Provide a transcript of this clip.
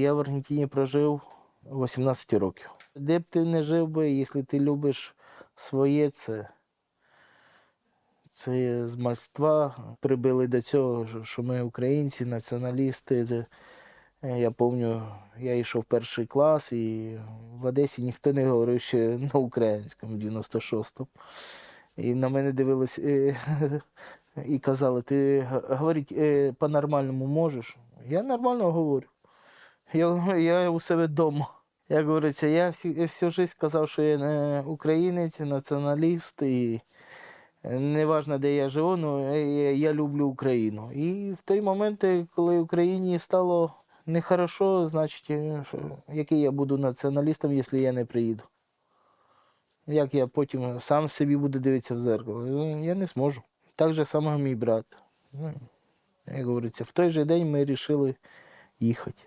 я в Аргентині прожив 18 років. Де б ти не жив би, якщо ти любиш своє, це, це з мальства прибили до цього, що- ми українці, націоналісти. Це, е, Я пам'ятаю, я йшов в перший клас, і в Одесі ніхто не говорив ще на українському, в 96-му. І на мене дивились е, і казали, ти г- говорить е, по-нормальному можеш? Я нормально говорю. Я, я у себе вдома. Як говориться, я всі, всю життя казав, що я не українець, націоналіст, і не важно, де я живу, але я, я люблю Україну. І в той момент, коли Україні стало нехорошо, значить, е, що, який я буду націоналістом, якщо я не приїду. Як я потім сам собі буду дивитися в зеркало? Ну, Я не зможу. Так же само мій брат. Ну, як говориться, в той же день ми вирішили їхати.